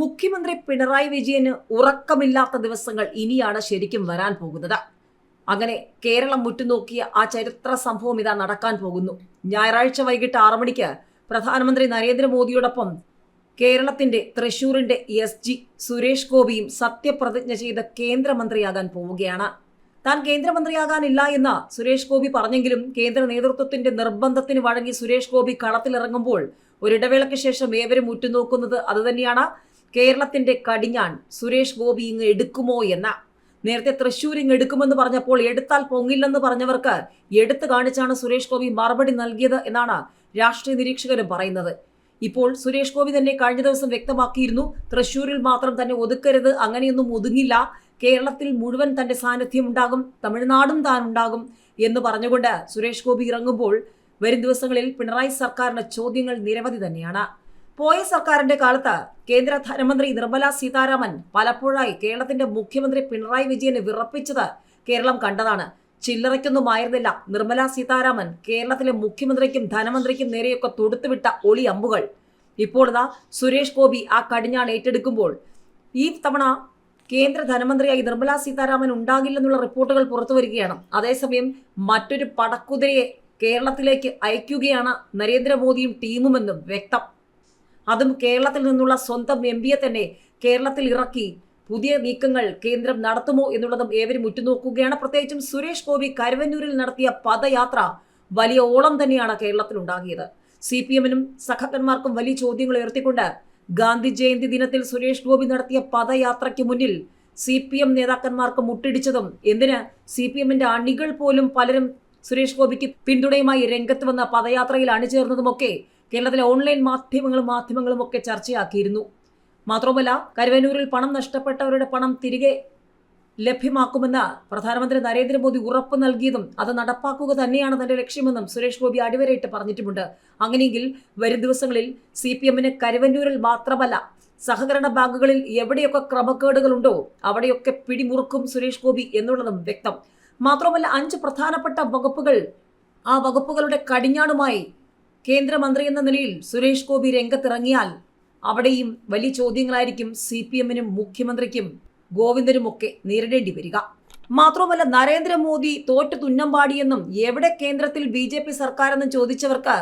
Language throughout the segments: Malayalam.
മുഖ്യമന്ത്രി പിണറായി വിജയന് ഉറക്കമില്ലാത്ത ദിവസങ്ങൾ ഇനിയാണ് ശരിക്കും വരാൻ പോകുന്നത്. അങ്ങനെ കേരളം മുറ്റുനോക്കിയ ആ ചരിത്ര സംഭവം ഇതാ നടക്കാൻ പോകുന്നു. ഞായറാഴ്ച വൈകിട്ട് ആറു മണിക്ക് പ്രധാനമന്ത്രി നരേന്ദ്രമോദിയോടൊപ്പം കേരളത്തിന്റെ തൃശൂരിന്റെ എസ് ജി സുരേഷ് ഗോപിയും സത്യപ്രതിജ്ഞ ചെയ്ത് കേന്ദ്രമന്ത്രിയാകാൻ പോവുകയാണ്. താൻ കേന്ദ്രമന്ത്രിയാകാനില്ല എന്ന് സുരേഷ് ഗോപി പറഞ്ഞെങ്കിലും കേന്ദ്ര നേതൃത്വത്തിന്റെ നിർബന്ധത്തിന് വഴങ്ങി സുരേഷ് ഗോപി കളത്തിലിറങ്ങുമ്പോൾ ഒരിടവേളയ്ക്ക് ശേഷം ഏവരും ഉറ്റുനോക്കുന്നത് അതുതന്നെയാണ് കേരളത്തിന്റെ കടിഞ്ഞാൺ സുരേഷ് ഗോപി ഇങ്ങ് എടുക്കുമോ എന്ന നേരത്തെ തൃശ്ശൂർ ഇങ്ങ് എടുക്കുമെന്ന് പറഞ്ഞപ്പോൾ എടുത്താൽ പൊങ്ങില്ലെന്ന് പറഞ്ഞവർക്ക് എടുത്തു കാണിച്ചാണ് സുരേഷ് ഗോപി മറുപടി നൽകിയത് എന്നാണ് രാഷ്ട്രീയ നിരീക്ഷകരും പറയുന്നത്. ഇപ്പോൾ സുരേഷ് ഗോപി തന്നെ കഴിഞ്ഞ ദിവസം വ്യക്തമാക്കിയിരുന്നു തൃശ്ശൂരിൽ മാത്രം തന്നെ ഒതുക്കരുത് അങ്ങനെയൊന്നും ഒതുങ്ങില്ല കേരളത്തിൽ മുഴുവൻ തന്റെ സാന്നിധ്യം ഉണ്ടാകും തമിഴ്നാടും താൻ ഉണ്ടാകും എന്ന് പറഞ്ഞുകൊണ്ട് സുരേഷ് ഗോപി ഇറങ്ങുമ്പോൾ വരും ദിവസങ്ങളിൽ പിണറായി സർക്കാരിന്റെ ചോദ്യങ്ങൾ നിരവധി തന്നെയാണ്. പോയ സർക്കാരിന്റെ കാലത്ത് കേന്ദ്ര ധനമന്ത്രി നിർമ്മല സീതാരാമൻ പലപ്പോഴായി കേരളത്തിന്റെ മുഖ്യമന്ത്രി പിണറായി വിജയനെ വിറപ്പിച്ചത് കേരളം കണ്ടതാണ്. ചില്ലറയ്ക്കൊന്നുമായിരുന്നില്ല. നിർമ്മല സീതാരാമൻ കേരളത്തിലെ മുഖ്യമന്ത്രിക്കും ധനമന്ത്രിക്കും നേരെയൊക്കെ തൊടുത്തുവിട്ട ഒളി അമ്പുകൾ. ഇപ്പോൾ ഇതാ സുരേഷ് ഗോപി ആ കടിഞ്ഞാൺ ഏറ്റെടുക്കുമ്പോൾ ഈ തവണ കേന്ദ്ര ധനമന്ത്രിയായി നിർമ്മല സീതാരാമൻ ഉണ്ടാകില്ലെന്നുള്ള റിപ്പോർട്ടുകൾ പുറത്തു വരികയാണ്. അതേസമയം മറ്റൊരു പടക്കുതിരയെ കേരളത്തിലേക്ക് അയക്കുകയാണ് നരേന്ദ്രമോദിയും ടീമുമെന്നും വ്യക്തം. അതും കേരളത്തിൽ നിന്നുള്ള സ്വന്തം എം പിയെ തന്നെ കേരളത്തിൽ ഇറക്കി. പുതിയ നീക്കങ്ങൾ കേന്ദ്രം നടത്തുമോ എന്നുള്ളതും ഏവരും ഉറ്റുനോക്കുകയാണ്. പ്രത്യേകിച്ചും സുരേഷ് ഗോപി കരുവന്നൂരിൽ നടത്തിയ പദയാത്ര വലിയ ഓളം തന്നെയാണ് കേരളത്തിൽ ഉണ്ടാകിയത്. സി പി എമ്മിനും സഖാക്കന്മാർക്കും വലിയ ചോദ്യങ്ങൾ ഉയർത്തിക്കൊണ്ട് ഗാന്ധി ജയന്തി ദിനത്തിൽ സുരേഷ് ഗോപി നടത്തിയ പദയാത്രയ്ക്ക് മുന്നിൽ സി പി എം നേതാക്കന്മാർക്ക് മുട്ടിടിച്ചതും എന്തിന്? സി പി എമ്മിന്റെ അണികൾ പോലും പലരും സുരേഷ് ഗോപിക്ക് പിന്തുണയുമായി രംഗത്ത് വന്ന പദയാത്രയിൽ അണിചേർന്നതുമൊക്കെ കേരളത്തിലെ ഓൺലൈൻ മാധ്യമങ്ങളും മാധ്യമങ്ങളും ഒക്കെ ചർച്ചയാക്കിയിരുന്നു. മാത്രവുമല്ല കരുവന്നൂരിൽ പണം നഷ്ടപ്പെട്ടവരുടെ പണം തിരികെ ലഭ്യമാക്കുമെന്ന് പ്രധാനമന്ത്രി നരേന്ദ്രമോദി ഉറപ്പ് നൽകിയതും അത് നടപ്പാക്കുക തന്നെയാണ് തന്റെ ലക്ഷ്യമെന്നും സുരേഷ് ഗോപി അടിവരയിട്ട് പറഞ്ഞിട്ടുമുണ്ട്. അങ്ങനെയെങ്കിൽ വരും ദിവസങ്ങളിൽ സി പി എമ്മിന് കരുവന്നൂരിൽ മാത്രമല്ല സഹകരണ ബാങ്കുകളിൽ എവിടെയൊക്കെ ക്രമക്കേടുകളുണ്ടോ അവിടെയൊക്കെ പിടിമുറുക്കും സുരേഷ് ഗോപി എന്നുള്ളതും വ്യക്തം. മാത്രമല്ല അഞ്ച് പ്രധാനപ്പെട്ട വകുപ്പുകൾ ആ വകുപ്പുകളുടെ കടിഞ്ഞാണുമായി കേന്ദ്രമന്ത്രി എന്ന നിലയിൽ സുരേഷ് ഗോപി രംഗത്തിറങ്ങിയാൽ അവിടെയും വലിയ ചോദ്യങ്ങളായിരിക്കും സി പി എമ്മിനും മുഖ്യമന്ത്രിക്കും ഗോവിന്ദനുമൊക്കെ നേരിടേണ്ടി വരിക. മാത്രമല്ല നരേന്ദ്രമോദി തോറ്റു തുന്നം പാടിയെന്നും എവിടെ കേന്ദ്രത്തിൽ ബി ജെ പി സർക്കാരെന്നും ചോദിച്ചവർക്ക്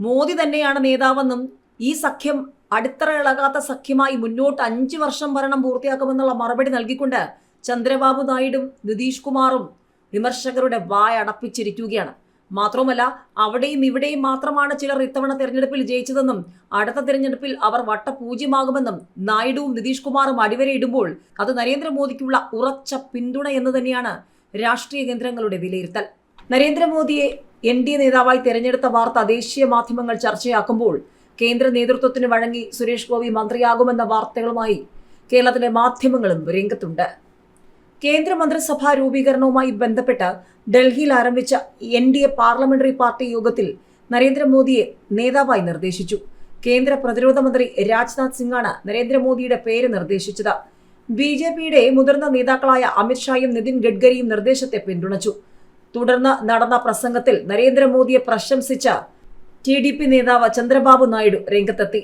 മോദി തന്നെയാണ് നേതാവെന്നും ഈ സഖ്യം അടിത്തറ ഇളകാത്ത സഖ്യമായി മുന്നോട്ട് അഞ്ചു വർഷം ഭരണം പൂർത്തിയാക്കുമെന്നുള്ള മറുപടി നൽകിക്കൊണ്ട് ചന്ദ്രബാബു നായിഡും നിതീഷ് കുമാറും വിമർശകരുടെ വായ അടപ്പിച്ചിരിക്കുകയാണ് മാത്രവുമല്ല അവിടെയും ഇവിടെയും മാത്രമാണ് ചിലർ ഇത്തവണ തെരഞ്ഞെടുപ്പിൽ ജയിച്ചതെന്നും അടുത്ത തെരഞ്ഞെടുപ്പിൽ അവർ വട്ടപൂജ്യമാകുമെന്നും നായിഡുവും നിതീഷ് കുമാറും അടിവരയിടുമ്പോൾ അത് നരേന്ദ്രമോദിക്കുള്ള ഉറച്ച പിന്തുണ എന്ന് തന്നെയാണ് രാഷ്ട്രീയ കേന്ദ്രങ്ങളുടെ വിലയിരുത്തൽ. നരേന്ദ്രമോദിയെ എൻ ഡി എ നേതാവായി തെരഞ്ഞെടുത്ത വാർത്ത ദേശീയ മാധ്യമങ്ങൾ ചർച്ചയാക്കുമ്പോൾ കേന്ദ്ര നേതൃത്വത്തിന് വഴങ്ങി സുരേഷ് ഗോപി മന്ത്രിയാകുമെന്ന വാർത്തകളുമായി കേരളത്തിലെ മാധ്യമങ്ങളും രംഗത്തുണ്ട്. കേന്ദ്രമന്ത്രിസഭാ രൂപീകരണവുമായി ബന്ധപ്പെട്ട് ഡൽഹിയിൽ ആരംഭിച്ച N D A parliamentary party യോഗത്തിൽ നരേന്ദ്രമോദിയെ നേതാവായി നിർദ്ദേശിച്ചു. കേന്ദ്ര പ്രതിരോധ മന്ത്രി രാജ്നാഥ് സിംഗാണ് നരേന്ദ്രമോദിയുടെ പേര് നിർദ്ദേശിച്ചത്. ബി ജെ പിയുടെ മുതിർന്ന നേതാക്കളായ അമിത്ഷായും നിതിൻ ഗഡ്കരിയും നിർദ്ദേശത്തെ പിന്തുണച്ചു. തുടർന്ന് നടന്ന പ്രസംഗത്തിൽ നരേന്ദ്രമോദിയെ പ്രശംസിച്ച ടി ഡി പി നേതാവ് ചന്ദ്രബാബു നായിഡു രംഗത്തെത്തി.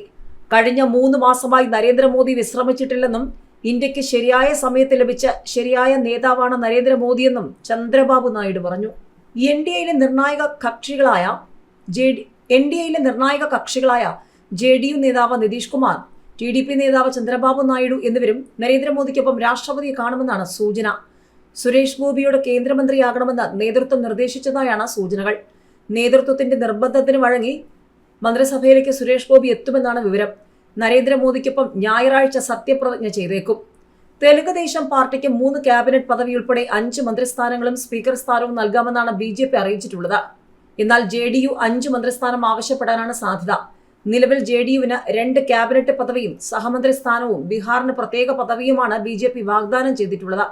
കഴിഞ്ഞ മൂന്ന് മാസമായി നരേന്ദ്രമോദി വിശ്രമിച്ചിട്ടില്ലെന്നും ഇന്ത്യയ്ക്ക് ശരിയായ സമയത്ത് ലഭിച്ച ശരിയായ നേതാവാണ് നരേന്ദ്രമോദിയെന്നും ചന്ദ്രബാബു നായിഡു പറഞ്ഞു. എൻ ഡി എയിലെ നിർണായക കക്ഷികളായ ജെ ഡി എൻ ഡി എയിലെ നിർണായക കക്ഷികളായ ജെ ഡി യു നേതാവ് Nitish Kumar T D P നേതാവ് ചന്ദ്രബാബു നായിഡു എന്നിവരും നരേന്ദ്രമോദിക്കൊപ്പം രാഷ്ട്രപതിയെ കാണുമെന്നാണ് സൂചന. സുരേഷ് ഗോപിയോട് കേന്ദ്രമന്ത്രിയാകണമെന്ന് നേതൃത്വം നിർദ്ദേശിച്ചതായാണ് സൂചനകൾ. നേതൃത്വത്തിന്റെ നിർബന്ധത്തിന് വഴങ്ങി മന്ത്രിസഭയിലേക്ക് സുരേഷ് ഗോപി എത്തുമെന്നാണ് വിവരം. നരേന്ദ്രമോദിക്കൊപ്പം ഞായറാഴ്ച സത്യപ്രതിജ്ഞ ചെയ്തേക്കും. തെലുങ്ക് ദേശം പാർട്ടിക്ക് മൂന്ന് ക്യാബിനറ്റ് പദവി ഉൾപ്പെടെ അഞ്ച് മന്ത്രിസ്ഥാനങ്ങളും സ്പീക്കർ സ്ഥാനവും നൽകാമെന്നാണ് ബി ജെ പി അറിയിച്ചിട്ടുള്ളത്. എന്നാൽ ജെ ഡി യു അഞ്ച് മന്ത്രിസ്ഥാനം ആവശ്യപ്പെടാനാണ് സാധ്യത. നിലവിൽ ജെ ഡി യുവിന് രണ്ട് ക്യാബിനറ്റ് പദവിയും സഹമന്ത്രി സ്ഥാനവും ബീഹാറിന് പ്രത്യേക പദവിയുമാണ് ബി ജെ പി വാഗ്ദാനം ചെയ്തിട്ടുള്ളത്.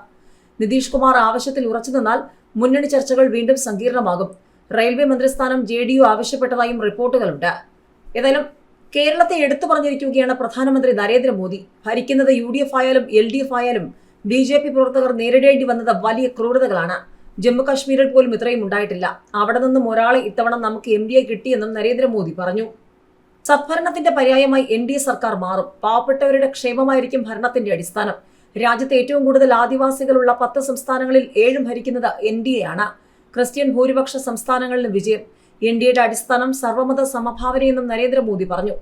നിതീഷ് കുമാർ ആവശ്യത്തിൽ ഉറച്ചു നിന്നാൽ മുന്നണി ചർച്ചകൾ വീണ്ടും സങ്കീർണമാകും. റെയിൽവേ മന്ത്രിസ്ഥാനം ജെ ഡി യു ആവശ്യപ്പെട്ടതായും റിപ്പോർട്ടുകളുണ്ട്. ഏതായാലും കേരളത്തെ എടുത്തു പറഞ്ഞിരിക്കുകയാണ് പ്രധാനമന്ത്രി നരേന്ദ്രമോദി. ഭരിക്കുന്നത് യു ഡി എഫ് ആയാലും എൽ ഡി എഫ് ആയാലും ബി ജെ പി പ്രവർത്തകർ നേരിടേണ്ടി വന്നത് വലിയ ക്രൂരതകളാണ്. ജമ്മു കാശ്മീരിൽ പോലും ഇത്രയും ഉണ്ടായിട്ടില്ല. അവിടെ നിന്നും ഒരാളെ ഇത്തവണ നമുക്ക് എം ഡി എ കിട്ടിയെന്നും നരേന്ദ്രമോദി പറഞ്ഞു. സദ്ഭരണത്തിന്റെ പര്യായമായി എൻ ഡി എ സർക്കാർ മാറും. പാവപ്പെട്ടവരുടെ ക്ഷേമമായിരിക്കും ഭരണത്തിന്റെ അടിസ്ഥാനം. രാജ്യത്തെ ഏറ്റവും കൂടുതൽ ആദിവാസികളുള്ള പത്ത് സംസ്ഥാനങ്ങളിൽ ഏഴും ഭരിക്കുന്നത് എൻ ഡി എ ആണ്. ക്രിസ്ത്യൻ ഭൂരിപക്ഷ സംസ്ഥാനങ്ങളിലും വിജയം. എൻ ഡി എയുടെ അടിസ്ഥാനം സർവമത സമഭാവനയെന്നും നരേന്ദ്രമോദി പറഞ്ഞു.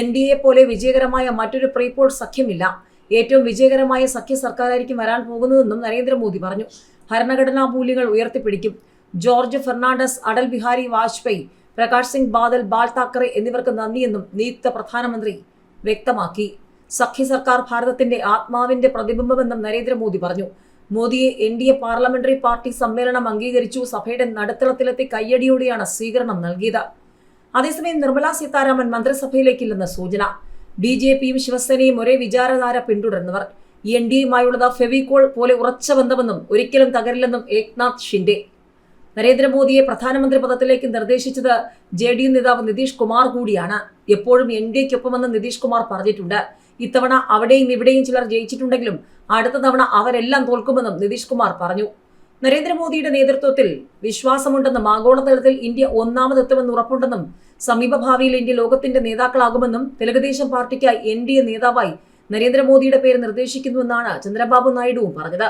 എൻ ഡി എ പോലെ വിജയകരമായ മറ്റൊരു പ്രീപോൾ സഖ്യമില്ല. ഏറ്റവും വിജയകരമായ സഖ്യ സർക്കാരായിരിക്കും വരാൻ പോകുന്നതെന്നും നരേന്ദ്രമോദി പറഞ്ഞു. ഭരണഘടനാ മൂല്യങ്ങൾ ഉയർത്തിപ്പിടിക്കും. ജോർജ് ഫെർണാണ്ടസ് അടൽ ബിഹാരി വാജ്പേയി പ്രകാശ് സിംഗ് ബാദൽ ബാൽ താക്കറെ എന്നിവർക്ക് നന്ദിയെന്നും നിയുക്ത പ്രധാനമന്ത്രി വ്യക്തമാക്കി. സഖ്യ സർക്കാർ ഭാരതത്തിന്റെ ആത്മാവിന്റെ പ്രതിബിംബമെന്നും നരേന്ദ്രമോദി പറഞ്ഞു. മോദിയെ N D A parliamentary party സമ്മേളനം അംഗീകരിച്ചു. സഭയുടെ നടുത്തളത്തിലെത്തി കയ്യടിയോടെയാണ് സ്വീകരണം നൽകിയത്. അതേസമയം നിർമ്മലാ സീതാരാമൻ മന്ത്രിസഭയിലേക്കില്ലെന്ന് സൂചന. ബി ജെ പിയും ശിവസേനയും ഒരേ വിചാരധാര പിന്തുടരുന്നവർ. എൻ ഡി എയുമായുള്ളത് ഫെവിക്കോൾ പോലെ ഉറച്ച ബന്ധമെന്നും ഒരിക്കലും തകരില്ലെന്നും ഏക്നാഥ് ഷിൻഡെ. നരേന്ദ്രമോദിയെ പ്രധാനമന്ത്രി പദത്തിലേക്ക് നിർദ്ദേശിച്ചത് ജെ ഡി യു നേതാവ് നിതീഷ് കുമാർ കൂടിയാണ്. എപ്പോഴും എൻ ഡി എക്കൊപ്പമെന്ന് നിതീഷ് കുമാർ പറഞ്ഞിട്ടുണ്ട്. ഇത്തവണ അവിടെയും ഇവിടെയും ചിലർ ജയിച്ചിട്ടുണ്ടെങ്കിലും അടുത്ത തവണ അവരെല്ലാം തോൽക്കുമെന്നും നിതീഷ് കുമാർ പറഞ്ഞു. നരേന്ദ്രമോദിയുടെ നേതൃത്വത്തിൽ വിശ്വാസമുണ്ടെന്നും ആഗോളതലത്തിൽ ഇന്ത്യ ഒന്നാമതെത്തുമെന്ന് ഉറപ്പുണ്ടെന്നും സമീപഭാവിയിൽ ഇന്ത്യ ലോകത്തിന്റെ നേതാക്കളാകുമെന്നും തെലുഗുദേശം പാർട്ടിക്കായി എൻ ഡി എ നേതാവായി നരേന്ദ്രമോദിയുടെ പേര് നിർദ്ദേശിക്കുന്നുവെന്നാണ് ചന്ദ്രബാബു നായിഡുവും പറഞ്ഞത്.